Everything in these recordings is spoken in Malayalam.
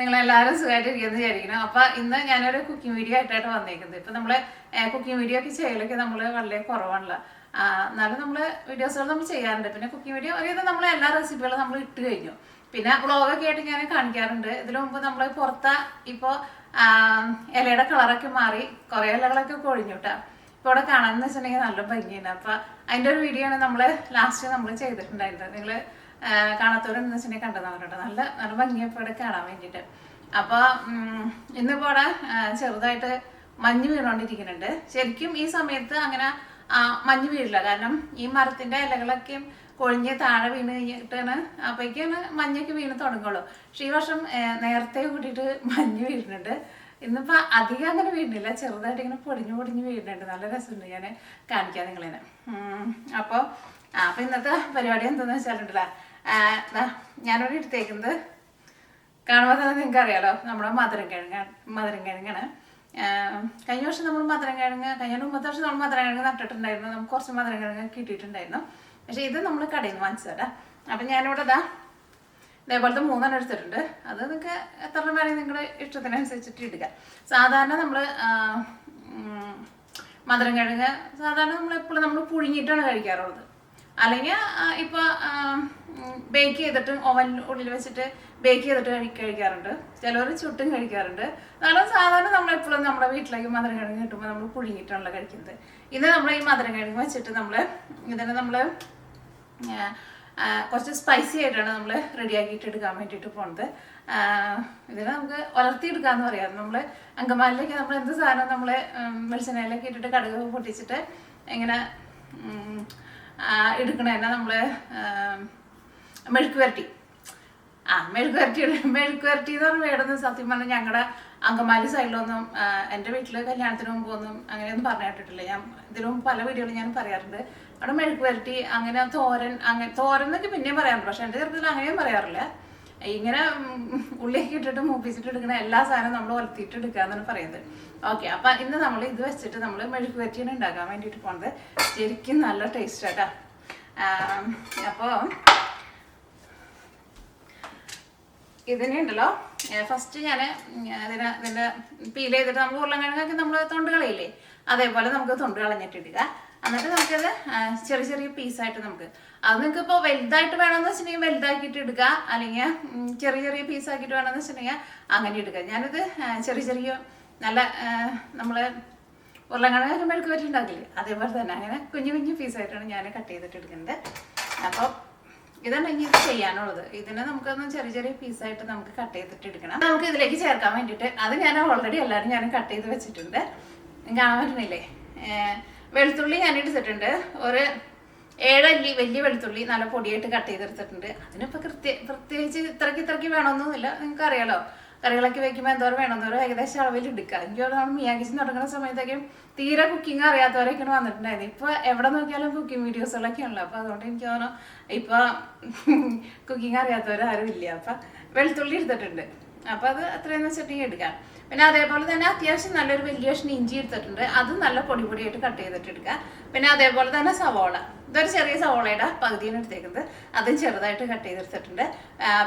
നിങ്ങളെല്ലാവരും സുഖമായിട്ടിരിക്കുന്നു വിചാരിക്കണം അപ്പൊ ഇന്ന് ഞാനൊരു കുക്കിംഗ് വീഡിയോ ആയിട്ടാണ് വന്നേക്കുന്നത്. ഇപ്പൊ നമ്മൾ കുക്കിംഗ് വീഡിയോ ഒക്കെ ചെയ്യലൊക്കെ നമ്മൾ വളരെ കുറവാണല്ലോ. എന്നാലും നമ്മൾ വീഡിയോസുകൾ നമ്മൾ ചെയ്യാറുണ്ട്. പിന്നെ കുക്കിംഗ് വീഡിയോ ഒരുവിധം നമ്മൾ എല്ലാ റെസിപ്പികളും നമ്മൾ ഇട്ട് കഴിഞ്ഞു. പിന്നെ വ്ളോഗൊക്കെ ആയിട്ട് ഞാൻ കാണിക്കാറുണ്ട്. ഇതിനു മുമ്പ് നമ്മൾ പുറത്ത ഇപ്പോൾ ഇലയുടെ കളറൊക്കെ മാറി കുറേ ഇലകളൊക്കെ കൊഴിഞ്ഞു ഇപ്പോൾ ഇവിടെ കാണാമെന്ന് വെച്ചിട്ടുണ്ടെങ്കിൽ നല്ല ഭംഗിയാണ്. അപ്പൊ അതിന്റെ ഒരു വീഡിയോ ആണ് നമ്മൾ ലാസ്റ്റ് നമ്മൾ ചെയ്തിട്ടുണ്ടായിരുന്നത്. നിങ്ങൾ കാണാത്തവരെന്ന് വെച്ചിട്ടുണ്ടെങ്കിൽ കണ്ടതാണ് നല്ല നല്ല ഭംഗിയപ്പോൾ ഇവിടെ കാണാൻ വേണ്ടിയിട്ട്. അപ്പോൾ ഇന്നിപ്പോൾ ചെറുതായിട്ട് മഞ്ഞ് വീണുകൊണ്ടിരിക്കുന്നുണ്ട് ശരിക്കും ഈ സമയത്ത് അങ്ങനെ മഞ്ഞ് വീഴില്ല. കാരണം ഈ മരത്തിന്റെ ഇലകളൊക്കെയും കൊഴിഞ്ഞ് താഴെ വീണ് കഴിഞ്ഞിട്ടാണ് അപ്പോഴേക്കാണ് മഞ്ഞൊക്കെ വീണ് തുടങ്ങുള്ളൂ. പക്ഷെ ഈ വർഷം നേരത്തെ കൂട്ടിയിട്ട് മഞ്ഞ് വീഴുന്നുണ്ട്. ഇന്നിപ്പോ അധികം അങ്ങനെ വീഴുന്നില്ല ചെറുതായിട്ട് ഇങ്ങനെ പൊടിഞ്ഞു പൊടിഞ്ഞ് വീഴുന്നുണ്ട്. നല്ല രസമുണ്ട്. ഞാൻ കാണിക്കാം നിങ്ങളിനെ അപ്പോൾ ആ അപ്പൊ ഇന്നത്തെ പരിപാടി എന്താന്ന് വെച്ചാലുണ്ടല്ലോ. ഞാനിവിടെ എടുത്തേക്കുന്നത്. കാണുമ്പോൾ തന്നെ നിങ്ങൾക്ക് അറിയാലോ നമ്മുടെ മധുരം കിഴങ്ങ് മധുരം കിഴങ്ങാണ് കഴിഞ്ഞ വർഷം നമ്മൾ മധുരം കിഴങ്ങ് കഴിഞ്ഞ മുമ്പത്തെ വർഷം നമ്മൾ മധുരം കിഴങ്ങ് നട്ടിട്ടുണ്ടായിരുന്നു. നമുക്ക് കുറച്ച് മധുരം കിഴങ്ങ് കിട്ടിയിട്ടുണ്ടായിരുന്നു. പക്ഷേ ഇത് നമ്മൾ കടയിൽ നിന്ന് വാങ്ങിച്ചതാ അപ്പം ഞാനിവിടെ ഇതാ ഇതേപോലത്തെ മൂന്നെണ്ണം എടുത്തിട്ടുണ്ട്. അത് നിങ്ങൾക്ക് എത്ര വേണമെങ്കിൽ നിങ്ങളുടെ ഇഷ്ടത്തിനനുസരിച്ചിട്ട് ഇടുക. സാധാരണ നമ്മൾ മധുരം കിഴങ്ങ് സാധാരണ നമ്മൾ എപ്പോഴും നമ്മൾ പുഴുങ്ങിയിട്ടാണ് കഴിക്കാറുള്ളത്. അല്ലെങ്കിൽ ഇപ്പോൾ ബേക്ക് ചെയ്തിട്ടും ഓവൻ ഉള്ളിൽ വെച്ചിട്ട് ബേക്ക് ചെയ്തിട്ട് കഴി കഴിക്കാറുണ്ട്. ചിലവർ ചുട്ടും കഴിക്കാറുണ്ട്. എന്നാലും സാധാരണ നമ്മൾ എപ്പോഴും നമ്മുടെ വീട്ടിലേക്ക് മധുരം കിഴങ്ങ് കിട്ടുമ്പോൾ നമ്മൾ പുഴുങ്ങിയിട്ടാണല്ലോ കഴിക്കുന്നത്. ഇന്ന് നമ്മൾ ഈ മധുരം വെച്ചിട്ട് നമ്മൾ ഇതിനെ നമ്മൾ കുറച്ച് സ്പൈസി ആയിട്ടാണ് നമ്മൾ റെഡിയാക്കിയിട്ട് എടുക്കാൻ വേണ്ടിയിട്ട് പോണത്. ഇതിനെ നമുക്ക് വളർത്തിയെടുക്കാന്ന് പറയാം. നമ്മൾ അങ്കമാലിലേക്ക് നമ്മൾ എന്ത് സാധനം നമ്മൾ വെളിച്ചെണ്ണയിലൊക്കെ ഇട്ടിട്ട് കടുക് പൊട്ടിച്ചിട്ട് ഇങ്ങനെ എടുക്കണതന്നെ നമ്മൾ മെഴുക്ക് വരട്ടി. ആ മെഴുക്ക് വരട്ടി മെഴുക്ക് വരട്ടി എന്ന് പറഞ്ഞ വേടൊന്നും സത്യം പറഞ്ഞാൽ ഞങ്ങളുടെ അങ്കമാലി സൈഡിലൊന്നും എന്റെ വീട്ടിൽ കല്യാണത്തിന് മുമ്പ് ഒന്നും അങ്ങനെയൊന്നും പറഞ്ഞു കേട്ടിട്ടില്ല. ഞാൻ ഇതിനു മുമ്പ് പല വീഡിയോകളും ഞാൻ പറയാറുണ്ട്. അവിടെ മെഴുക്ക് വരട്ടി അങ്ങനെ തോരൻ അങ്ങനെ തോരൻ എന്നൊക്കെ പിന്നെയും പറയാറുണ്ട്. പക്ഷെ എന്റെ ചെറുപ്പത്തിൽ അങ്ങനെയും പറയാറില്ല. ഇങ്ങനെ ഉള്ളിലേക്ക് ഇട്ടിട്ട് മൂപ്പിച്ചിട്ട് എടുക്കുന്ന എല്ലാ സാധനവും നമ്മൾ ഒലത്തിയിട്ട് എടുക്കുക എന്നാണ് പറയുന്നത്. ഓക്കെ അപ്പൊ ഇന്ന് നമ്മൾ ഇത് വെച്ചിട്ട് നമ്മൾ മെഴുക്ക് വരട്ടിയാണ് ഉണ്ടാക്കാൻ വേണ്ടിയിട്ട് പോണത്. ശരിക്കും നല്ല ടേസ്റ്റ് ആട്ടാ. അപ്പോൾ ഇതിനുണ്ടല്ലോ ഫസ്റ്റ് ഞാൻ ഇതിനെ ഇതിന്റെ പീൽ ചെയ്തിട്ട് നമ്മൾ ഉരുളക്കിഴങ്ങൊക്കെ നമ്മൾ തൊണ്ട് കളയില്ലേ? അതേപോലെ നമുക്ക് തൊണ്ട് കളഞ്ഞിട്ടിടുക. എന്നിട്ട് നമുക്കത് ചെറിയ ചെറിയ പീസായിട്ട് നമുക്ക്. അത് നിങ്ങൾക്ക് ഇപ്പോൾ വലുതായിട്ട് വേണമെന്ന് വെച്ചിട്ടുണ്ടെങ്കിൽ വലുതാക്കിയിട്ട് എടുക്കുക അല്ലെങ്കിൽ ചെറിയ ചെറിയ പീസാക്കിയിട്ട് വേണമെന്ന് വെച്ചിട്ടുണ്ടെങ്കിൽ അങ്ങനെ എടുക്കുക ഞാനിത് ചെറിയ ചെറിയ നല്ല നമ്മൾ ഉരുളക്കിഴങ്ങ് മെഴുക്ക് വരട്ടി ഉണ്ടാക്കില്ലേ അതേപോലെ തന്നെ അങ്ങനെ കുഞ്ഞു കുഞ്ഞു പീസായിട്ടാണ് ഞാൻ കട്ട് ചെയ്തിട്ട് എടുക്കുന്നത്. അപ്പോൾ ഇതാണ് ഇനി ഇത് ചെയ്യാനുള്ളത്. ഇതിനെ നമുക്കൊന്ന് ചെറിയ ചെറിയ പീസായിട്ട് നമുക്ക് കട്ട് ചെയ്തിട്ട് എടുക്കണം. നമുക്ക് ഇതിലേക്ക് ചേർക്കാൻ വേണ്ടിയിട്ട് അത് ഞാൻ ഓൾറെഡി എല്ലാവരും ഞാൻ കട്ട് ചെയ്ത് വെച്ചിട്ടുണ്ട്. കാണാൻ പറ്റുന്നില്ലേ? വെളുത്തുള്ളി ഞാൻ എടുത്തിട്ടുണ്ട്. ഒരു ഏഴല്ലി വലിയ വെളുത്തുള്ളി നല്ല പൊടിയായിട്ട് കട്ട് ചെയ്തെടുത്തിട്ടുണ്ട്. അതിനിപ്പോൾ കൃത്യ പ്രത്യേകിച്ച് ഇത്രയ്ക്ക് ഇത്രയ്ക്ക് വേണമെന്നൊന്നുമില്ല നിങ്ങൾക്ക് അറിയാലോ കറികളൊക്കെ വെക്കുമ്പോൾ എന്തോരം വേണമെന്നോരം ഏകദേശം അളവിൽ എടുക്കുക എനിക്ക് തോന്നുന്നു മിയാക്കിച്ച് തുടങ്ങുന്ന സമയത്തേക്കും തീരെ കുക്കിംഗ് അറിയാത്തവരൊക്കെയാണ് വന്നിട്ടുണ്ടായത് ഇപ്പൊ എവിടെ നോക്കിയാലും കുക്കിംഗ് വീഡിയോസുകളൊക്കെ ഉള്ളു. അപ്പൊ അതുകൊണ്ട് എനിക്ക് തോന്നുന്നു ഇപ്പൊ കുക്കിംഗ് അറിയാത്തവർ ആരും ഇല്ല. അപ്പൊ വെളുത്തുള്ളി എടുത്തിട്ടുണ്ട്. അപ്പൊ അത് അത്രയെന്ന് വെച്ചിട്ടുണ്ടെങ്കിൽ എടുക്കാം. പിന്നെ അതേപോലെ തന്നെ അത്യാവശ്യം നല്ലൊരു വലിയ കഷ്ണം ഇഞ്ചി എടുത്തിട്ടുണ്ട്. അത് നല്ല പൊടി പൊടിയായിട്ട് കട്ട് ചെയ്തിട്ട് എടുക്കുക പിന്നെ അതേപോലെ തന്നെ സവോള. ഇതൊരു ചെറിയ സവോളയുടെ പകുതിയാണ് എടുത്തേക്കുന്നത്. അതും ചെറുതായിട്ട് കട്ട് ചെയ്തെടുത്തിട്ടുണ്ട്.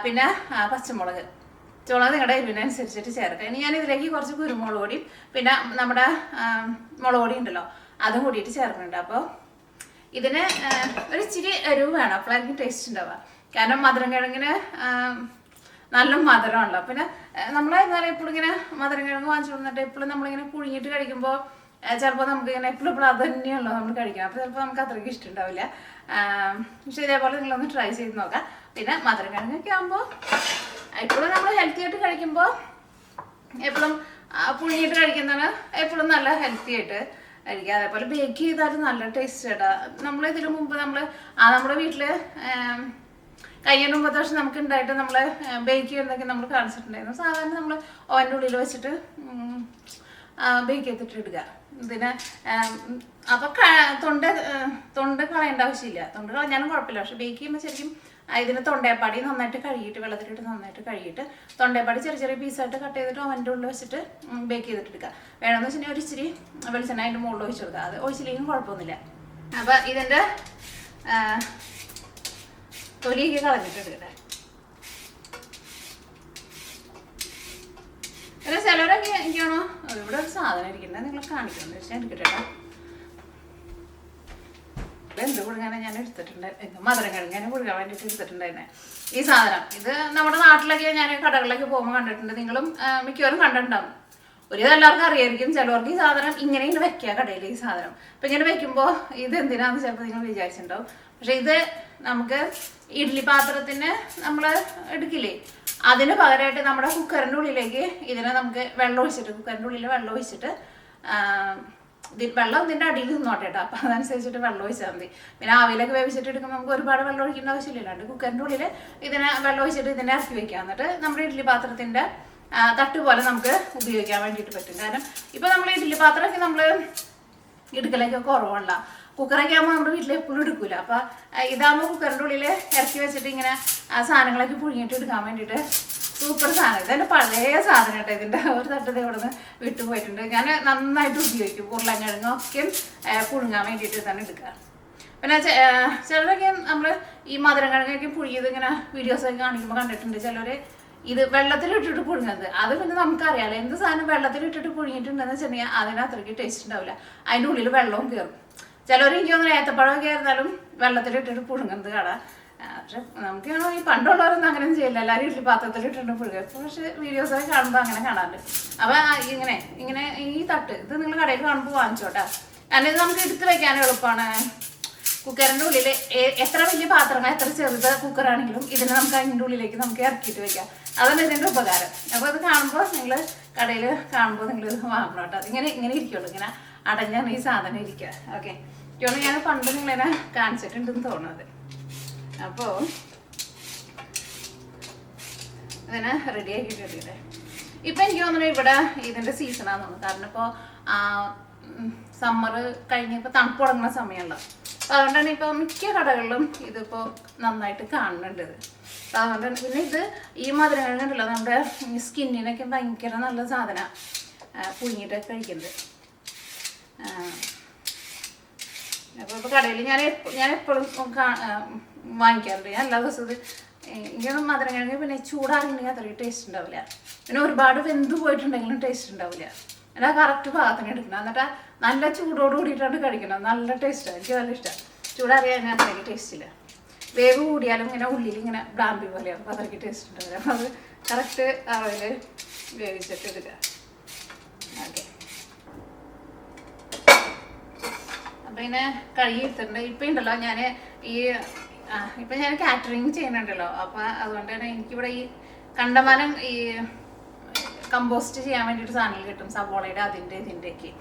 പിന്നെ പച്ചമുളക്. ചുള നിങ്ങളുടെ എരിവിനനുസരിച്ചിട്ട് ചേർക്കുക ഇനി ഞാൻ ഇതിലേക്ക് കുറച്ച് കുരുമുളക് പൊടിയും പിന്നെ നമ്മുടെ മുളക് പൊടി ഉണ്ടല്ലോ അതും കൂടിയിട്ട് ചേർക്കുന്നുണ്ട്. അപ്പോൾ ഇതിന് ഒരു ഇച്ചിരി എരിവ് വേണം. അപ്പോഴായിരിക്കും ടേസ്റ്റ് ഉണ്ടാവുക. കാരണം മധുരം കിഴങ്ങിന് നല്ല മധുരമാണല്ലോ. പിന്നെ നമ്മൾ എന്താ പറയുക എപ്പോഴും ഇങ്ങനെ മധുരം കിഴങ്ങ് വാങ്ങിച്ചു കൊടുത്തിട്ട് എപ്പോഴും നമ്മളിങ്ങനെ പുഴുങ്ങിയിട്ട് കഴിക്കുമ്പോൾ ചിലപ്പോൾ നമുക്ക് ഇങ്ങനെ എപ്പോഴും എപ്പോഴും അത് തന്നെയുള്ളൂ നമ്മൾ കഴിക്കണം അപ്പോൾ ചിലപ്പോൾ നമുക്ക് അത്രയ്ക്ക് ഇഷ്ടമുണ്ടാവില്ല പക്ഷെ ഇതേപോലെ നിങ്ങളൊന്ന് ട്രൈ ചെയ്ത് നോക്കാം. പിന്നെ മധുരം കിഴങ്ങൊക്കെ ആകുമ്പോൾ എപ്പോഴും നമ്മൾ ഹെൽത്തി ആയിട്ട് കഴിക്കുമ്പോൾ എപ്പോഴും പുഴുങ്ങിയിട്ട് കഴിക്കുന്നതാണ് എപ്പോഴും നല്ല ഹെൽത്തി ആയിട്ട് കഴിക്കുക. അതേപോലെ ബേക്ക് ചെയ്താലും നല്ല ടേസ്റ്റ് കേട്ടോ നമ്മൾ ഇതിനു മുമ്പ് നമ്മൾ ആ നമ്മുടെ വീട്ടിൽ കഴിഞ്ഞ മുമ്പത്തെ വർഷം നമുക്ക് ഉണ്ടായിട്ട് നമ്മൾ ബേക്ക് ചെയ്യുന്നതൊക്കെ നമ്മൾ കാണിച്ചിട്ടുണ്ടായിരുന്നു. സാധാരണ നമ്മൾ ഓവന്റെ ഉള്ളിൽ വെച്ചിട്ട് ബേക്ക് ചെയ്തിട്ട് ഇടുക. ഇതിന് അപ്പം തൊണ്ട തൊണ്ട കളയേണ്ട ആവശ്യമില്ല. തൊണ്ട കളഞ്ഞാലും കുഴപ്പമില്ല. പക്ഷെ ബേക്ക് ചെയ്യുമ്പോൾ ശരിക്കും ഇതിന് തൊണ്ടേപ്പാടി നന്നായിട്ട് കഴുകിയിട്ട് വെള്ളത്തിലിട്ട് നന്നായിട്ട് കഴുകിയിട്ട് തൊണ്ടേപ്പാടി ചെറിയ ചെറിയ പീസായിട്ട് കട്ട് ചെയ്തിട്ട് അവന്റെ ഉള്ളിൽ വെച്ചിട്ട് ബേക്ക് ചെയ്തിട്ട് എടുക്കുക വേണമെന്ന് വെച്ചിട്ടുണ്ടെങ്കിൽ ഒരു ഇച്ചിരി വെളിച്ചെണ്ണ അതിന്റെ മുകളിൽ ഒഴിച്ചു കൊടുക്കുക. അത് ഒഴിച്ചില്ലെങ്കിലും കുഴപ്പമൊന്നുമില്ല. അപ്പം ഇതിന്റെ തൊലിയൊക്കെ കളഞ്ഞിട്ട് എടുക്കട്ടെ ഇവിടെ ഒരു സാധനം ഇരിക്കുന്നത് നിങ്ങൾ കാണിക്കുന്നത് വെച്ചാൽ എടുക്കട്ടെ എന്ത് പുഴുങ്ങാനാ ഞാൻ എടുത്തിട്ടുണ്ട്? എന്ത് മധുരം കിഴങ്ങാനും പുഴുകാൻ വേണ്ടിയിട്ട് എടുത്തിട്ടുണ്ടായിരുന്നെ? ഈ സാധനം. ഇത് നമ്മുടെ നാട്ടിലൊക്കെ ഞാൻ കടകളിലൊക്കെ പോകുമ്പോൾ കണ്ടിട്ടുണ്ട്. നിങ്ങളും മിക്കവാറും കണ്ടിട്ടുണ്ടാവും. ഒരു എല്ലാവർക്കും അറിയായിരിക്കും. ചിലവർക്ക് ഈ സാധനം ഇങ്ങനെ ഇങ്ങനെ വെക്കുക കടയിൽ ഈ സാധനം. അപ്പം ഇങ്ങനെ വെക്കുമ്പോൾ ഇത് എന്തിനാന്ന് ചിലപ്പോൾ നിങ്ങൾ വിചാരിച്ചിട്ടുണ്ടാവും. പക്ഷേ ഇത് നമുക്ക് ഇഡ്ഡലി പാത്രത്തിന് നമ്മൾ എടുക്കില്ലേ? അതിന് പകരമായിട്ട് നമ്മുടെ കുക്കറിന്റെ ഉള്ളിലേക്ക് ഇതിനെ നമുക്ക് വെള്ളം ഒഴിച്ചിട്ട് കുക്കറിന്റെ ഉള്ളിൽ വെള്ളം ഒഴിച്ചിട്ട് വെള്ളം ഇതിന്റെ അടിയിൽ നിന്നോട്ടെ കേട്ടോ അപ്പൊ അതനുസരിച്ചിട്ട് വെള്ളം ഒഴിച്ചാൽ മതി. പിന്നെ ആവിയിലൊക്കെ വേവിച്ചിട്ട് എടുക്കുമ്പോൾ നമുക്ക് ഒരുപാട് വെള്ളം ഒഴിക്കേണ്ട ആവശ്യമില്ല. രണ്ട് കുക്കറിന്റെ ഉള്ളിൽ ഇതിനെ വെള്ളം ഒഴിച്ചിട്ട് ഇതിനെ ഇറക്കി വെക്കാം. എന്നിട്ട് നമ്മുടെ ഇഡ്ഡലി പാത്രത്തിന്റെ തട്ട് പോലെ നമുക്ക് ഉപയോഗിക്കാൻ വേണ്ടിയിട്ട് പറ്റും. കാരണം ഇപ്പൊ നമ്മൾ ഇഡ്ഡലി പാത്രമൊക്കെ നമ്മൾ എടുക്കലൊക്കെ കുറവുള്ള കുക്കറൊക്കെ ആകുമ്പോൾ നമ്മുടെ വീട്ടിൽ എപ്പോഴും എടുക്കൂല. അപ്പൊ ആ, ഇതാകുമ്പോൾ കുക്കറിന്റെ ഉള്ളിൽ ഇറക്കി വെച്ചിട്ട് ഇങ്ങനെ സാധനങ്ങളൊക്കെ പുഴുങ്ങിയിട്ട് എടുക്കാൻ വേണ്ടിയിട്ട് സൂപ്പർ സാധനം. ഇതെന്റെ പഴയ സാധനം കേട്ടോ. ഇതിന്റെ ഒരു തട്ടത് ഇവിടെ നിന്ന് വിട്ടുപോയിട്ടുണ്ട് ഞാൻ നന്നായിട്ട് ഉപയോഗിക്കും. ഉരുളക്കിഴങ്ങും ഒക്കെ പുഴുങ്ങാൻ വേണ്ടിയിട്ട് തന്നെ എടുക്കുക. പിന്നെ ചിലരൊക്കെ നമ്മൾ ഈ മധുരക്കിഴങ്ങൊക്കെ പുഴുകിയത് ഇങ്ങനെ വീഡിയോസൊക്കെ കാണിക്കുമ്പോൾ കണ്ടിട്ടുണ്ട്. ചിലർ ഇത് വെള്ളത്തിൽ ഇട്ടിട്ട് പുഴുങ്ങുന്നത്. അത് പിന്നെ നമുക്കറിയാലോ. എന്ത് സാധനം വെള്ളത്തിലിട്ടിട്ട് പുഴുങ്ങിയിട്ടുണ്ടെന്ന് വെച്ചിട്ടുണ്ടെങ്കിൽ അതിന് അത്രയ്ക്ക് ടേസ്റ്റ് ഉണ്ടാവില്ല. അതിന്റെ ഉള്ളിൽ വെള്ളവും കയറും ചിലർ എനിക്ക് തോന്നുന്നു ഏത്തപ്പഴമൊക്കെ ആയിരുന്നാലും വെള്ളത്തിലിട്ടിട്ട് പുഴുങ്ങുന്നത് കാണാം. പക്ഷെ നമുക്ക് ഈ പണ്ടുള്ളവരൊന്നും അങ്ങനെ ചെയ്യില്ല. എല്ലാവരും ഇഡ്ഡലി പാത്രത്തിൽ ഇട്ടിട്ടുണ്ട് ഇപ്പൊ പക്ഷെ വീഡിയോസൊക്കെ കാണുമ്പോൾ അങ്ങനെ കാണാറുണ്ട്. അപ്പൊ ഇങ്ങനെ ഇങ്ങനെ ഈ തട്ട് ഇത് നിങ്ങൾ കടയിൽ കാണുമ്പോൾ വാങ്ങിച്ചോട്ടാ. ഇത് നമുക്ക് എടുത്ത് വെക്കാൻ എളുപ്പമാണ് കുക്കറിന്റെ ഉള്ളിൽ എത്ര വലിയ പാത്രങ്ങൾ എത്ര ചെറുത് കുക്കറാണെങ്കിലും ഇതിനെ നമുക്ക് അതിന്റെ ഉള്ളിലേക്ക് നമുക്ക് ഇറക്കിയിട്ട് വെക്കാം. അതാണ് ഇതിന്റെ ഉപകാരം. അപ്പോൾ ഇത് കാണുമ്പോൾ നിങ്ങൾ കടയിൽ കാണുമ്പോൾ നിങ്ങൾ ഇത് വാങ്ങണം കേട്ടോ. ഇങ്ങനെ ഇങ്ങനെ ഇരിക്കുള്ളൂ. ഇങ്ങനെ അടഞ്ഞാണ് ഈ സാധനം ഇരിക്കുക. ഓക്കെ ഞാൻ പണ്ട് നിങ്ങളെ കാണിച്ചിട്ടുണ്ടെന്ന് തോന്നുന്നത് അപ്പോൾ ഇതിനെ റെഡി ആക്കിയിട്ടില്ലേ ഇപ്പൊ എനിക്ക് തോന്നുന്നു ഇവിടെ ഇതിന്റെ സീസണാന്ന് തോന്നുന്നു കാരണം ഇപ്പോ സമ്മർ കഴിഞ്ഞപ്പോ തണുപ്പ് തുടങ്ങുന്ന സമയമുള്ള. അപ്പൊ അതുകൊണ്ടാണ് ഇപ്പൊ മിക്ക കടകളിലും ഇതിപ്പോ നന്നായിട്ട് കാണുന്നുണ്ട് അപ്പൊ അതുകൊണ്ടാണ് പിന്നെ ഇത് ഈ മധുരങ്ങളുണ്ടല്ലോ നമ്മുടെ സ്കിന്നിനൊക്കെ ഭയങ്കര നല്ല സാധന. പുഴുങ്ങിട്ടൊക്കെ കഴിക്കുന്നത്. അപ്പൊ അപ്പോൾ ഇപ്പോൾ കടയിൽ ഞാൻ ഞാൻ എപ്പോഴും വാങ്ങിക്കാറുണ്ട്. ഞാൻ എല്ലാ ദിവസവും ഇങ്ങനെ മധുരം കിഴങ്ങ് പിന്നെ ചൂടാറിയിട്ടുണ്ടെങ്കിൽ അത്രയും ടേസ്റ്റ് ഉണ്ടാവില്ല. പിന്നെ ഒരുപാട് വെന്ത് പോയിട്ടുണ്ടെങ്കിലും ടേസ്റ്റ് ഉണ്ടാവില്ല. എന്നിട്ട് ആ കറക്റ്റ് പാകത്തിന് എടുക്കണം. എന്നിട്ട് നല്ല ചൂടോട് കൂടിയിട്ടാണ് കഴിക്കണം. നല്ല ടേസ്റ്റാണ് എനിക്ക് നല്ല ഇഷ്ടമാണ് ചൂടാറിയാൽ ഞാൻ അത്രയ്ക്ക് ടേസ്റ്റ് ഇല്ല. വേവ് കൂടിയാലും ഇങ്ങനെ ഉള്ളിൽ ഇങ്ങനെ ബ്രാമ്പി പോലെയാണ് അപ്പോൾ അത്രയ്ക്ക് ടേസ്റ്റ് ഉണ്ടാവില്ല. അപ്പോൾ അത് കറക്റ്റ് അളവിൽ വേവിച്ചിട്ട് എടുക്കുക ഓക്കെ. അപ്പം പിന്നെ കഴുകി എടുത്തിട്ടുണ്ട്. ഇപ്പം ഉണ്ടല്ലോ ഞാൻ ഈ ഇപ്പൊ ഞാൻ കാറ്ററിംഗ് ചെയ്യുന്നുണ്ടല്ലോ. അപ്പൊ അതുകൊണ്ട് തന്നെ എനിക്കിവിടെ ഈ കണ്ടമാനം ഈ കമ്പോസ്റ്റ് ചെയ്യാൻ വേണ്ടിയിട്ട് സാധനങ്ങൾ കിട്ടും. സവോളയുടെ അതിന്റെ ഇതിന്റെയൊക്കെ.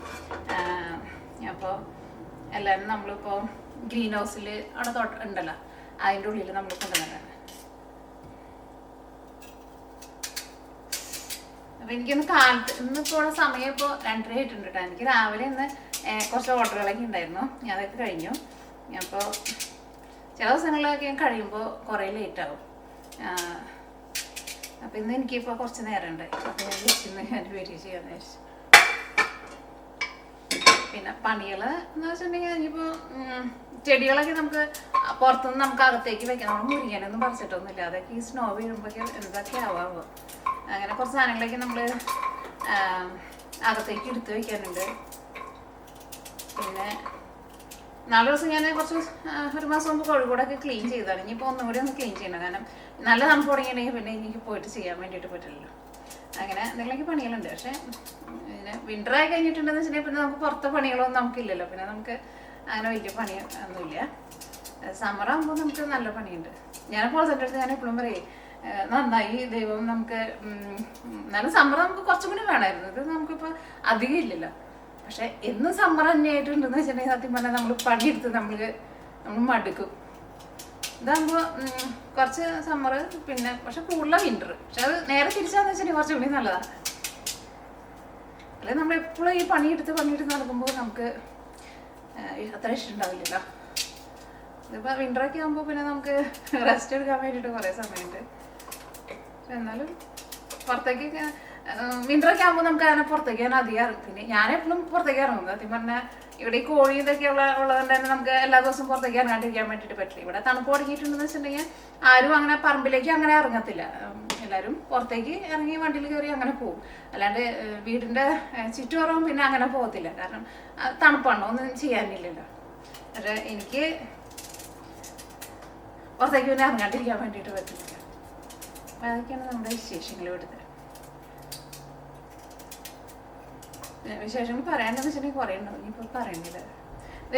അപ്പോൾ എല്ലാവരും നമ്മളിപ്പോൾ ഗ്രീൻ ഹൗസിൽ അവിടെ തോട്ട ഉണ്ടല്ലോ. അതിന്റെ ഉള്ളിൽ നമ്മൾ കൊണ്ടുവന്നതാണ് അപ്പൊ എനിക്കൊന്ന് കാലത്ത് ഇന്നിപ്പോ ഇവിടെ സമയം ഇപ്പോൾ രണ്ടര ആയിട്ടുണ്ട് കേട്ടോ എനിക്ക് രാവിലെ ഇന്ന് കുറച്ച് ഓർഡറുകളൊക്കെ ഉണ്ടായിരുന്നു. ഞാൻ അതൊക്കെ കഴിഞ്ഞു. അപ്പോൾ ചില ദിവസങ്ങളിലൊക്കെ ഞാൻ കഴിയുമ്പോൾ കുറേ ലേറ്റ് ആവും. അപ്പം ഇന്ന് എനിക്കിപ്പോൾ കുറച്ച് നേരം ഉണ്ട് അപ്പം ഞാൻ വിളിച്ചിന്ന് ഞാൻ വെരി ചെയ്യാന്ന് വിചാരിച്ചു. പിന്നെ പണികൾ എന്ന് വെച്ചിട്ടുണ്ടെങ്കിൽ ഇനിയിപ്പോൾ ചെടികളൊക്കെ നമുക്ക് പുറത്തുനിന്ന് നമുക്ക് അകത്തേക്ക് വെക്കാം. നമ്മൾ മുരിങ്ങനൊന്നും പറിച്ചിട്ടൊന്നുമില്ല. അതൊക്കെ ഈ സ്നോ വീഴുമ്പോഴൊക്കെ എന്തൊക്കെ ആവാമോ അങ്ങനെ കുറച്ച് സാധനങ്ങളൊക്കെ നമ്മൾ അകത്തേക്ക് എടുത്ത് വെക്കാനുണ്ട്. പിന്നെ നാല് ദിവസം ഞാൻ കുറച്ച് ഒരു മാസം മുമ്പ് കോഴിക്കോടൊക്കെ ക്ലീൻ ചെയ്തതാണ്. ഇനിയിപ്പോൾ ഒന്നും കൂടി ഒന്ന് ക്ലീൻ ചെയ്യണം. കാരണം നല്ല തണുപ്പ് തുടങ്ങിയിട്ടുണ്ടെങ്കിൽ പിന്നെ എനിക്ക് പോയിട്ട് ചെയ്യാൻ വേണ്ടിയിട്ട് പറ്റില്ലല്ലോ. അങ്ങനെ എന്തെങ്കിലുമൊക്കെ പണികളുണ്ട്. പക്ഷേ പിന്നെ വിന്റർ ആയി കഴിഞ്ഞിട്ടുണ്ടെന്ന് വെച്ചിട്ടുണ്ടെങ്കിൽ പിന്നെ നമുക്ക് പുറത്തെ പണികളൊന്നും നമുക്കില്ലല്ലോ. പിന്നെ നമുക്ക് അങ്ങനെ വലിയ പണി ഒന്നുമില്ല സമ്മർ ആകുമ്പോൾ നമുക്ക് നല്ല പണിയുണ്ട്. ഞാൻ സെന്റെ അടുത്ത് ഞാൻ എപ്പോഴും പറയും നന്നായി ദൈവം നമുക്ക് നല്ല സമ്മർ നമുക്ക് കുറച്ചും കൂടി വേണമായിരുന്നു. ഇത് നമുക്കിപ്പോൾ അധികം ഇല്ലല്ലോ. പക്ഷെ എന്നും സമ്മർ തന്നെയായിട്ടുണ്ടെന്ന് വെച്ചിട്ടുണ്ടെങ്കിൽ സത്യം പറഞ്ഞാൽ നമ്മൾ പണിയെടുത്ത് നമ്മൾ നമ്മൾ മടുക്കും. ഇതാകുമ്പോൾ കുറച്ച് സമ്മർ പിന്നെ പക്ഷെ കൂടുതലും വിന്റർ പക്ഷെ അത് നേരെ തിരിച്ചാന്ന് വെച്ചിട്ടുണ്ടെങ്കിൽ കുറച്ചും കൂടി നല്ലതാണ് അല്ലെങ്കിൽ നമ്മൾ എപ്പോഴും ഈ പണിയെടുത്ത് പണിയെടുത്ത് നടക്കുമ്പോൾ നമുക്ക് അത്ര ഇഷ്ടമുണ്ടാവില്ലല്ലോ. ഇതിപ്പോൾ വിന്ററൊക്കെ ആകുമ്പോൾ പിന്നെ നമുക്ക് റെസ്റ്റ് എടുക്കാൻ വേണ്ടിയിട്ട് കുറേ സമയമുണ്ട്. എന്നാലും പുറത്തേക്ക് വിന്ററൊക്കെ ആകുമ്പോൾ നമുക്ക് അങ്ങനെ പുറത്തേക്ക് ഞാൻ അധികം പിന്നെ ഞാൻ എപ്പോഴും പുറത്തേക്ക് ഇറങ്ങും. സത്യം പറഞ്ഞാൽ ഇവിടെ ഈ കോഴി ഇതൊക്കെ ഉള്ള ഉള്ളതുകൊണ്ട് തന്നെ നമുക്ക് എല്ലാ ദിവസവും പുറത്തേക്ക് ഇറങ്ങാണ്ടിരിക്കാൻ വേണ്ടിയിട്ട് പറ്റില്ല. ഇവിടെ തണുപ്പ് തുടങ്ങിയിട്ടുണ്ടെന്ന് വെച്ചിട്ടുണ്ടെങ്കിൽ ആരും അങ്ങനെ പറമ്പിലേക്ക് അങ്ങനെ ഇറങ്ങത്തില്ല. എല്ലാവരും പുറത്തേക്ക് ഇറങ്ങി വണ്ടിയിൽ കയറി അങ്ങനെ പോകും. അല്ലാണ്ട് വീടിന്റെ ചുറ്റുപുറവും പിന്നെ അങ്ങനെ പോകത്തില്ല. കാരണം തണുപ്പാണോ. ഒന്നും ചെയ്യാനില്ലല്ലോ. പക്ഷേ എനിക്ക് പുറത്തേക്ക് പിന്നെ ഇറങ്ങാണ്ടിരിക്കാൻ വേണ്ടിയിട്ട് പറ്റില്ല. അപ്പം അതൊക്കെയാണ് നമ്മുടെ വിശേഷങ്ങൾ ഇവിടുത്തെ. വിശേഷങ്ങൾ പറയാനെന്ന് വെച്ചിട്ടുണ്ടെങ്കിൽ കുറേ ഉണ്ടാവും ഇനിയിപ്പോൾ പറയണില്ല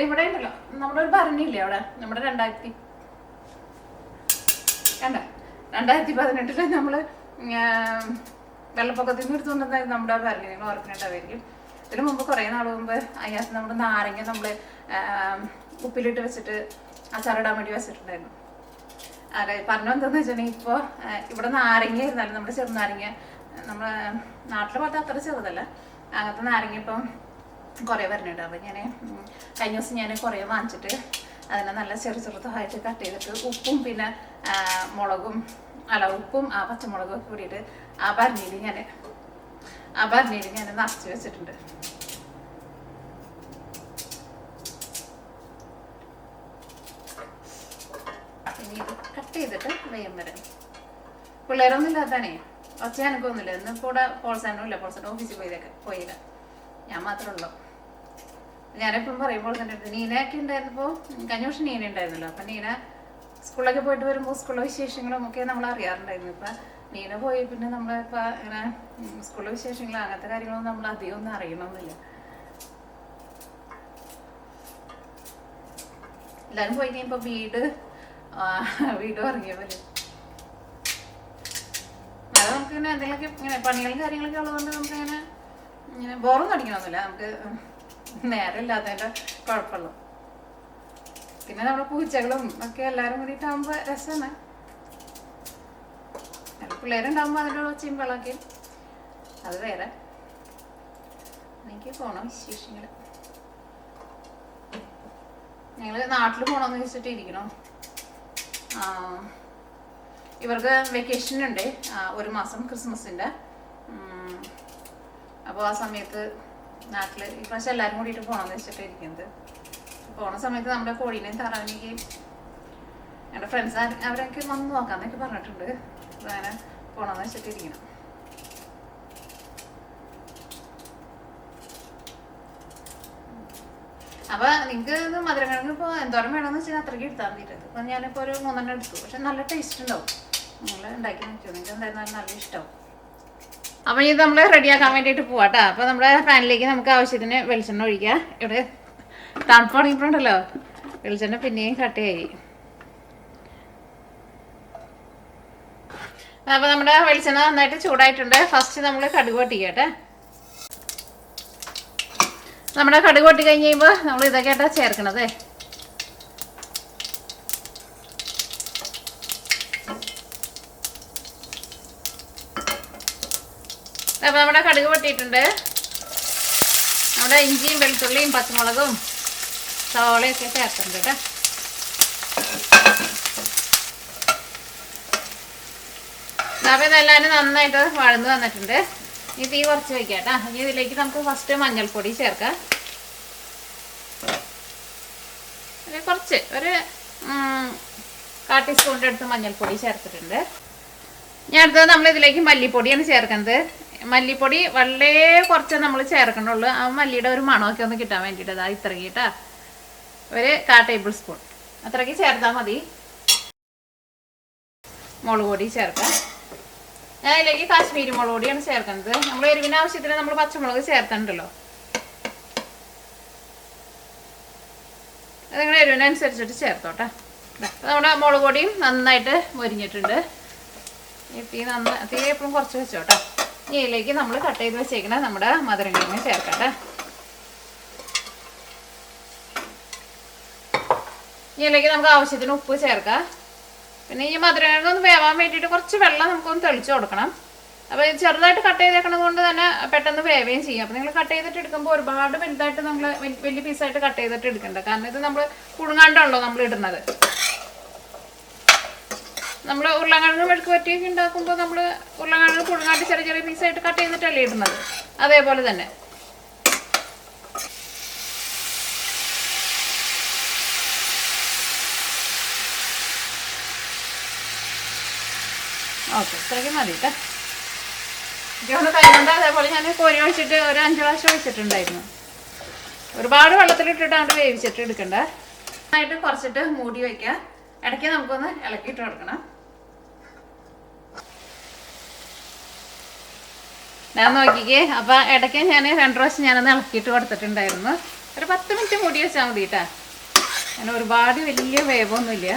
ഇവിടെ ഉണ്ടല്ലോ. നമ്മുടെ ഒരു ഭരണിയില്ലേ അവിടെ? നമ്മുടെ രണ്ടായിരത്തി കണ്ട? രണ്ടായിരത്തി പതിനെട്ടിൽ നമ്മൾ വെള്ളപ്പൊക്കത്തിൽ നിന്ന് എടുത്തുകൊണ്ടിരുന്നായിരുന്നു നമ്മുടെ ഭരണി. നിങ്ങൾ ഓർക്കുന്നുണ്ടാവായിരിക്കും ഇതിനു മുമ്പ് കുറേ നാൾ മുമ്പ് അതിനകത്ത് നമ്മുടെ നാരങ്ങ നമ്മൾ ഉപ്പിലിട്ട് വെച്ചിട്ട് അച്ചാറിടാൻ വേണ്ടി വെച്ചിട്ടുണ്ടായിരുന്നു. അതെ പറഞ്ഞു എന്താണെന്ന് വെച്ചിട്ടുണ്ടെങ്കിൽ ഇപ്പോൾ ഇവിടെ നാരങ്ങ ഇരുന്നാലും നമ്മുടെ ചെറുനാരങ്ങ നമ്മുടെ നാട്ടിലെ പാട്ട് അത്ര ചെറുതല്ല. അങ്ങനത്തെ നാരങ്ങ ഇപ്പം കുറേ വരുന്നുണ്ട് അപ്പം ഞാൻ കഴിഞ്ഞ ദിവസം ഞാൻ കുറേ വാങ്ങിച്ചിട്ട് അതിനെ നല്ല ചെറു ചെറുതായിട്ട് കട്ട് ചെയ്തിട്ട് ഉപ്പും പിന്നെ മുളകും അല്ല ഉപ്പും ആ പച്ചമുളകും ഒക്കെ കൂടിയിട്ട് ആ ഭരണിയിൽ ഞാൻ ആ ഭരണിയിൽ ഞാൻ നിറച്ച് വെച്ചിട്ടുണ്ട്. ഇനി ഇത് കട്ട് ചെയ്തിട്ട് വേഗം വരും പിള്ളേരൊന്നും ഇല്ലാത്താണേ ഒച്ച എനക്കൊന്നുമില്ല കൂടെ കോൾ സെന്ററും ഇല്ല. കോൾ സെന്റർ ഓഫീസിൽ പോയതൊക്കെ പോയില്ല ഞാൻ മാത്രമേ ഉള്ളൂ. ഞാനെപ്പോഴും പറയുമ്പോൾ തന്നെ നീനയൊക്കെ ഉണ്ടായിരുന്നപ്പോൾ കഴിഞ്ഞ നീന ഉണ്ടായിരുന്നല്ലോ. അപ്പം നീന സ്കൂളിലൊക്കെ പോയിട്ട് വരുമ്പോൾ സ്കൂളിലെ വിശേഷങ്ങളും ഒക്കെ നമ്മൾ അറിയാറുണ്ടായിരുന്നു. ഇപ്പം നീന പോയി പിന്നെ നമ്മളിപ്പോൾ ഇങ്ങനെ ഉം, സ്കൂളിലെ വിശേഷങ്ങൾ അങ്ങനത്തെ കാര്യങ്ങളൊന്നും നമ്മൾ അധികം ഒന്നും അറിയണമെന്നില്ല എല്ലാവരും പോയി കഴിയുമ്പോൾ വീട് വീട് ഇറങ്ങിയ ഇങ്ങനെ എന്തെങ്കിലുമൊക്കെ ഇങ്ങനെ പണികളും കാര്യങ്ങളൊക്കെ ഉള്ളതുകൊണ്ട് നമുക്ക് ഇങ്ങനെ ഇങ്ങനെ ബോറും കടിക്കണമെന്നില്ല നമുക്ക് നേരം ഇല്ലാത്തതിന്റെ കുഴപ്പമുള്ളൂ. പിന്നെ നമ്മുടെ പൂച്ചകളും ഒക്കെ എല്ലാവരും കൂടിയിട്ടാകുമ്പോൾ രസമാണ്. പിള്ളേരുണ്ടാകുമ്പോൾ അതിന്റെ വെള്ളമൊക്കെ അത് വേറെ. എനിക്ക് പോകണം വിശേഷങ്ങൾ. ഞങ്ങൾ നാട്ടിൽ പോകണമെന്ന് വെച്ചിട്ട് ആ, ഇവർക്ക് വെക്കേഷൻ ഉണ്ട്. ഒരു മാസം ക്രിസ്മസിന്റെ അപ്പോൾ ആ സമയത്ത് നാട്ടിൽ ഇപ്രാവശ്യം എല്ലാവരും കൂടിയിട്ട് പോകണമെന്ന് വെച്ചിട്ട് ഇരിക്കുന്നത്. പോണ സമയത്ത് നമ്മുടെ കോഴീനെയും താറാവിനേക്ക് എന്റെ ഫ്രണ്ട്സ് അവരൊക്കെ വന്ന് നോക്കാന്നൊക്കെ പറഞ്ഞിട്ടുണ്ട്. അങ്ങനെ പോകണമെന്ന് വെച്ചിട്ട് ഇരിക്കണം. അപ്പൊ നിങ്ങക്ക് ഇത് മധുരക്കിഴങ്ങ് ഇപ്പൊ എന്തോരം വേണമെന്ന് വെച്ചാൽ അത്രയ്ക്ക് എടുത്താൽ മതിയിട്ട് അപ്പൊ ഞാനിപ്പോ ഒരു മൂന്നെണ്ണം എടുത്തു. പക്ഷെ നല്ല ടേസ്റ്റ് ഉണ്ടാവും. നിങ്ങൾ ഉണ്ടാക്കി നോക്കിയോ നിങ്ങൾക്ക് എന്തായിരുന്നാലും നല്ല ഇഷ്ടമാവും അപ്പൊ ഇത് നമ്മൾ റെഡിയാക്കാൻ വേണ്ടിയിട്ട് പോവാട്ടോ അപ്പൊ നമ്മുടെ പാനിലേക്ക് നമുക്ക് ആവശ്യത്തിന് വെളിച്ചെണ്ണ ഒഴിക്കാം. ഇവിടെ തണുപ്പ് തുടങ്ങിയിട്ടുണ്ടല്ലോ. വെളിച്ചെണ്ണ പിന്നെയും കട്ടയായി അപ്പൊ നമ്മുടെ വെളിച്ചെണ്ണ നന്നായിട്ട് ചൂടായിട്ടുണ്ട്. ഫസ്റ്റ് നമ്മൾ കടുക് പൊട്ടിക്കട്ടെ നമ്മുടെ കടുക് പൊട്ടി കഴിഞ്ഞ് കഴിയുമ്പോൾ നമ്മൾ ഇതൊക്കെ ആയിട്ടാണ് ചേർക്കണത്. അപ്പൊ നമ്മുടെ കടുക് പൊട്ടിയിട്ടുണ്ട്. നമ്മുടെ ഇഞ്ചിയും വെളുത്തുള്ളിയും പച്ചമുളകും സവോളയൊക്കെ ചേർക്കുന്നുണ്ട് കേട്ടോ. അപ്പോൾ ഇതെല്ലാവരും നന്നായിട്ട് വഴന്ന് വന്നിട്ടുണ്ട്. ഇനി തീ കുറച്ച് വയ്ക്കാം കേട്ടോ. ഇനി ഇതിലേക്ക് നമുക്ക് ഫസ്റ്റ് മഞ്ഞൾപ്പൊടി ചേർക്കാം. കുറച്ച് ഒരു കാ ടീസ്പൂണിന്റെ അടുത്ത് മഞ്ഞൾപ്പൊടി ചേർത്തിട്ടുണ്ട്. ഞാൻ അടുത്തത് നമ്മൾ ഇതിലേക്ക് മല്ലിപ്പൊടിയാണ് ചേർക്കുന്നത്. മല്ലിപ്പൊടി വളരെ കുറച്ച് നമ്മൾ ചേർക്കണുള്ളൂ. ആ മല്ലിയുടെ ഒരു മണമൊക്കെ ഒന്ന് കിട്ടാൻ വേണ്ടിയിട്ട് അതാ ഇത്രയ്ക്ക് കേട്ടാ. ഒരു കാ ടേബിൾ സ്പൂൺ. അത്രയ്ക്ക് ചേർത്താൽ മതി. മുളക് പൊടി ചേർക്കാം. ഞാൻ അതിലേക്ക് കാശ്മീരി മുളക് കൂടിയാണ് ചേർക്കുന്നത്. നമ്മൾ എരിവിന് ആവശ്യത്തിന് നമ്മൾ പച്ചമുളക് ചേർത്തിട്ടുണ്ടല്ലോ. നിങ്ങളുടെ എരിവിനനുസരിച്ചിട്ട് ചേർത്തോട്ടെ. നമ്മുടെ മുളക് പൊടിയും നന്നായിട്ട് മൊരിഞ്ഞിട്ടുണ്ട്. തീ നന്ന തീ എപ്പോഴും കുറച്ച് വെച്ചോട്ടെ. ഇനി ഇതിലേക്ക് നമ്മൾ കട്ട് ചെയ്ത് വെച്ചേക്കണ നമ്മുടെ മധുരക്കിഴങ്ങ് ചേർക്കട്ടെ. ഇതിലേക്ക് നമുക്ക് ആവശ്യത്തിന് ഉപ്പ് ചേർക്കാം. പിന്നെ ഈ മധുരകിഴങ്ങ് ഒന്ന് വേവാൻ വേണ്ടിയിട്ട് കുറച്ച് വെള്ളം നമുക്കൊന്ന് തെളിച്ച് കൊടുക്കണം. അപ്പോൾ ചെറുതായിട്ട് കട്ട് ചെയ്തേക്കണത് കൊണ്ട് തന്നെ പെട്ടെന്ന് വേവുകയും ചെയ്യും. അപ്പോൾ നിങ്ങൾ കട്ട് ചെയ്തിട്ട് എടുക്കുമ്പോൾ ഒരുപാട് വലുതായിട്ട് നമ്മൾ വലിയ പീസായിട്ട് കട്ട് ചെയ്തിട്ട് എടുക്കണ്ട. കാരണം ഇത് നമ്മൾ പുഴുങ്ങാണ്ടാണല്ലോ നമ്മൾ ഇടുന്നത്. നമ്മൾ ഉരുളക്കിഴങ്ങ് മെഴുക്ക് പറ്റിയൊക്കെ ഉണ്ടാക്കുമ്പോൾ നമ്മൾ ഉരുളക്കിഴങ്ങ് പുഴുങ്ങാണ്ട് ചെറിയ ചെറിയ പീസായിട്ട് കട്ട് ചെയ്തിട്ടല്ലേ ഇടുന്നത്. അതേപോലെ തന്നെ. ഓക്കെ ഇത്രയ്ക്ക് മതി കേട്ടോ എനിക്കൊന്ന് കൊണ്ട് അതേപോലെ ഞാൻ കോരി ഒഴിച്ചിട്ട് ഒരു അഞ്ച് പ്രാവശ്യം ഒഴിച്ചിട്ടുണ്ടായിരുന്നു. ഒരുപാട് വെള്ളത്തിലിട്ടിട്ട് അങ്ങോട്ട് വേവിച്ചിട്ട് എടുക്കണ്ട. നന്നായിട്ട് കുറച്ചിട്ട് മൂടി വയ്ക്കുക ഇടയ്ക്ക് നമുക്കൊന്ന് ഇളക്കിയിട്ട് കൊടുക്കണം. ഞാൻ നോക്കിക്കേ. അപ്പം ഇടയ്ക്ക് ഞാൻ രണ്ട് പ്രാവശ്യം ഞാനൊന്ന് ഇളക്കിയിട്ട് കൊടുത്തിട്ടുണ്ടായിരുന്നു. ഒരു പത്ത് മിനിറ്റ് മൂടി വെച്ചാൽ മതി കേട്ടാ ഞാൻ ഒരുപാട് വലിയ വേവൊന്നുമില്ല.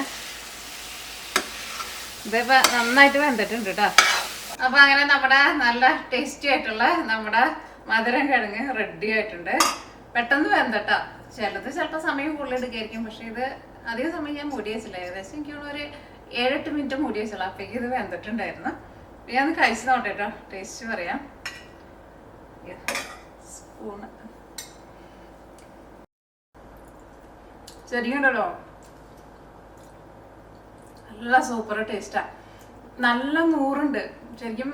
ഇതിപ്പോ നന്നായിട്ട് വെന്തിട്ടുണ്ട് കേട്ടോ അപ്പൊ അങ്ങനെ നമ്മുടെ നല്ല ടേസ്റ്റി ആയിട്ടുള്ള നമ്മുടെ മധുരം കിഴങ്ങ് റെഡി ആയിട്ടുണ്ട്. പെട്ടെന്ന് വെന്തട്ടോ. ചിലത് ചിലപ്പോൾ സമയം കൂടുതലെടുക്കായിരിക്കും പക്ഷെ ഇത് അധികം സമയം ഞാൻ മൂടി വെച്ചില്ല. ഏകദേശം എനിക്ക് ഒരു ഏഴെട്ട് മിനിറ്റ് മൂടി വെച്ചുള്ളൂ. അപ്പോഴേക്കും ഇത് വെന്തിട്ടുണ്ടായിരുന്നു. ഞാൻ ഒന്ന് കഴിച്ചു നോട്ടെ കേട്ടോ ടേസ്റ്റ് പറയാം. സ്പൂണ് ശരിയുണ്ടല്ലോ നല്ല സൂപ്പർ ടേസ്റ്റാ. നല്ല നൂറുണ്ട്. ശരിക്കും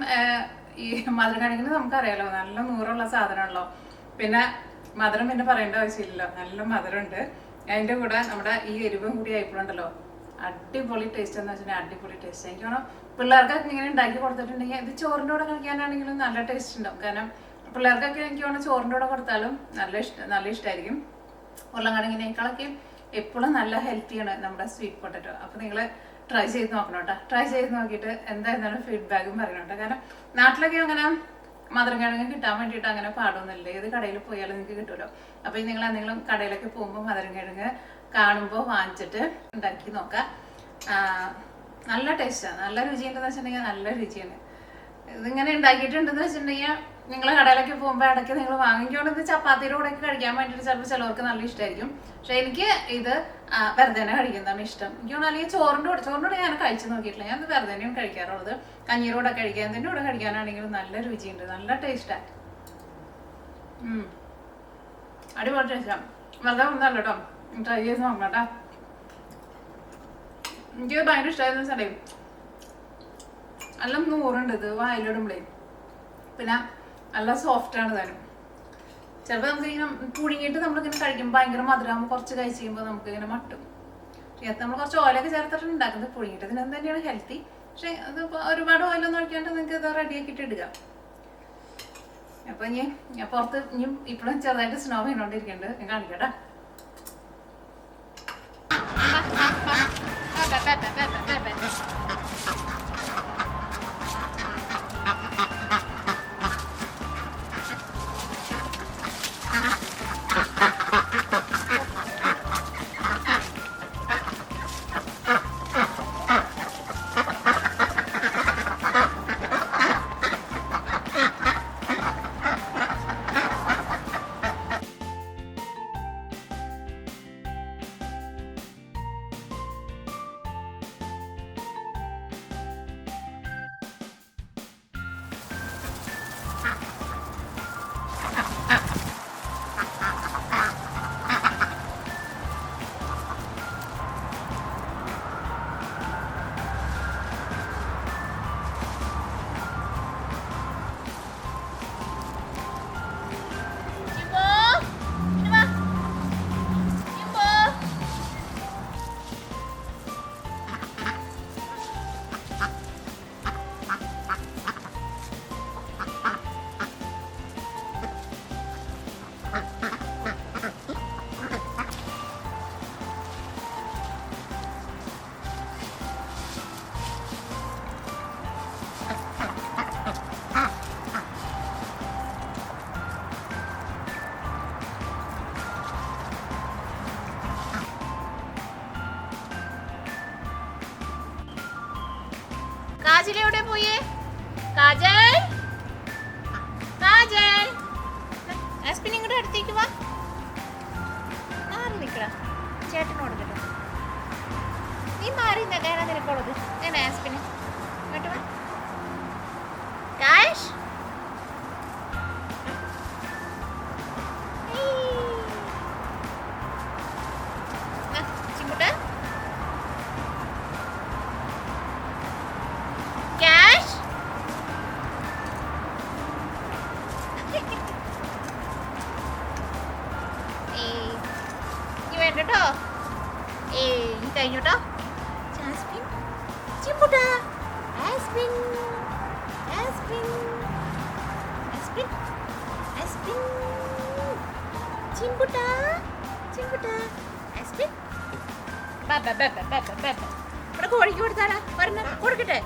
ഈ മധുരം കാണിക്കുന്നത് നമുക്കറിയാലോ. നല്ല നൂറുള്ള സാധനമാണല്ലോ. പിന്നെ മധുരം പിന്നെ പറയേണ്ട ആവശ്യമില്ലല്ലോ. നല്ല മധുരമുണ്ട്. അതിന്റെ കൂടെ നമ്മുടെ ഈ എരിവും കൂടി ആയിപ്പോഴുണ്ടല്ലോ അടിപൊളി ടേസ്റ്റ് എന്ന് വെച്ചാൽ അടിപൊളി ടേസ്റ്റ് എനിക്ക് തോന്നുന്നു പിള്ളേർക്കൊക്കെ ഇങ്ങനെ ഉണ്ടാക്കി കൊടുത്തിട്ടുണ്ടെങ്കിൽ ഇത് ചോറിന്റെ കൂടെ കഴിക്കാനാണെങ്കിലും നല്ല ടേസ്റ്റ് ഉണ്ടാവും. കാരണം പിള്ളേർക്കൊക്കെ എനിക്ക് തോന്നുന്നു ചോറിന്റെ കൂടെ കൊടുത്താലും നല്ല ഇഷ്ടം നല്ല ഇഷ്ടമായിരിക്കും ഉരുളൻകിഴങ്ങിനേക്കാളൊക്കെ എപ്പോഴും നല്ല ഹെൽത്തിയാണ് നമ്മുടെ സ്വീറ്റ് പൊട്ടറ്റോ അപ്പോൾ നിങ്ങൾ ട്രൈ ചെയ്ത് നോക്കണം കേട്ടോ ട്രൈ ചെയ്ത് നോക്കിയിട്ട് എന്തായിരുന്നാലും ഫീഡ്ബാക്കും പറയണം കേട്ടോ കാരണം നാട്ടിലൊക്കെ അങ്ങനെ മധുരം കിഴങ്ങ് കിട്ടാൻ വേണ്ടിയിട്ട് അങ്ങനെ പാടൊന്നുമില്ല. ഏത് കടയിൽ പോയാലും നിങ്ങൾക്ക് കിട്ടുമല്ലോ അപ്പോൾ നിങ്ങൾ എന്തെങ്കിലും കടയിലൊക്കെ പോകുമ്പോൾ മധുരം കിഴങ്ങ് കാണുമ്പോൾ വാങ്ങിച്ചിട്ട് ഉണ്ടാക്കി നോക്കാം. നല്ല ടേസ്റ്റാണ് നല്ല രുചിയുണ്ടെന്ന് വെച്ചിട്ടുണ്ടെങ്കിൽ നല്ല രുചിയാണ്. ഇതിങ്ങനെ ഉണ്ടാക്കിയിട്ടുണ്ടെന്ന് വെച്ചിട്ടുണ്ടെങ്കിൽ നിങ്ങൾ കടയിലൊക്കെ പോകുമ്പോൾ ഇടയ്ക്ക് നിങ്ങൾ വാങ്ങിക്കൊണ്ട് ഇത് ചപ്പാത്തിയുടെ കൂടെ കഴിക്കാൻ വേണ്ടിയിട്ട് ചിലപ്പോൾ ചിലവർക്ക് നല്ല ഇഷ്ടമായിരിക്കും പക്ഷെ എനിക്ക് ഇത് വെറുതെ കഴിക്കുന്നതാണ് ഇഷ്ടം. എനിക്ക് അല്ലെങ്കിൽ ചോറിന്റെ കൂടെ ചോറിന്റെ കൂടെ ഞാൻ കഴിച്ചു നോക്കിയിട്ടില്ല. ഞാൻ വെറുതെ കഴിക്കാറുള്ളത്. കഞ്ഞീരുടെ കൂടെ കഴിക്കാൻ തന്നെ കൂടെ കഴിക്കാനാണെങ്കിലും നല്ല രുചിയുണ്ട്. നല്ല ടേസ്റ്റാണ് അടിപൊളി ടേസ്റ്റാണ് വെറുതെ ഒന്നല്ല കേട്ടോ. ട്രൈ ചെയ്ത് നോക്കാം കേട്ടോ. എനിക്ക് ഭയങ്കര ഇഷ്ടമായിരുന്നു വെച്ചാലേ നല്ല നൂറുണ്ട് ഇത് വായിലിടുമ്പളേ. പിന്നെ നല്ല സോഫ്റ്റ് ആണ് താനും ചിലപ്പോൾ നമുക്ക് ഇങ്ങനെ പുഴുങ്ങിയിട്ട് നമ്മളിങ്ങനെ കഴിക്കുമ്പോൾ ഭയങ്കര മധുരമാകുമ്പോൾ കുറച്ച് കഴിച്ച് കഴിയുമ്പോൾ നമുക്ക് ഇങ്ങനെ മട്ടും പക്ഷേ നമ്മൾ കുറച്ച് ഓയിലൊക്കെ ചേർത്തിട്ട് ഉണ്ടാക്കുന്നത് പുഴുങ്ങിയിട്ട് ഇതിന് തന്നെയാണ് ഹെൽത്തി പക്ഷേ അത് ഒരുപാട് ഓയിലൊന്നും ഒഴിക്കാണ്ട് നിങ്ങൾക്ക് ഇത് റെഡിയാക്കിയിട്ട് ഇടുക അപ്പൊ ഇനി ഞാൻ പുറത്ത് ഇനി ഇപ്പോഴും ചെറുതായിട്ട് സ്നോ വീണോണ്ടിരിക്കുന്നുണ്ട് ഞാൻ കാണിക്കട്ടെ ചേട്ടനോട് കിട്ടും നീ മാറി നിൽക്കാനാ നിനക്കുള്ളത് ഞാൻ ആസ്പിന് ആസ്പിൻ ആസ്പിൻ ചിമ്പുട്ട ചിമ്പുട്ട ആസ്പിൻ ബാബ ബാബ ബാബ ബാബ ഇവിടെ കോഴിക്ക് കൊടുത്താലാ പറഞ്ഞ കൊടുക്കട്ടെ.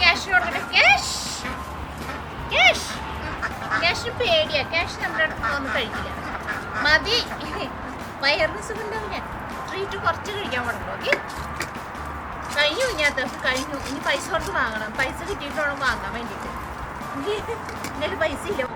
ക്യാഷ് കൊടുക്കട്ടെ. ക്യാഷ് ക്യാഷ് ക്യാഷിന് പേടിയാ. ക്യാഷ് നമ്മുടെ അടുത്ത് ഒന്നും കഴിക്കില്ല. മതി. വയറിന് സുഖം ഉണ്ടാവില്ല. ട്രീറ്റ് കുറച്ച് കഴിക്കാൻ പാടുള്ളൂ ഓക്കെ കഴിഞ്ഞു ഇനിയത്തെ കഴിഞ്ഞു. ഇനി പൈസ കൊടുത്ത് വാങ്ങണം. പൈസ കിട്ടിയിട്ട് വാങ്ങാൻ വേണ്ടിയിട്ട്. എന്റെ പൈസ ഇല്ല.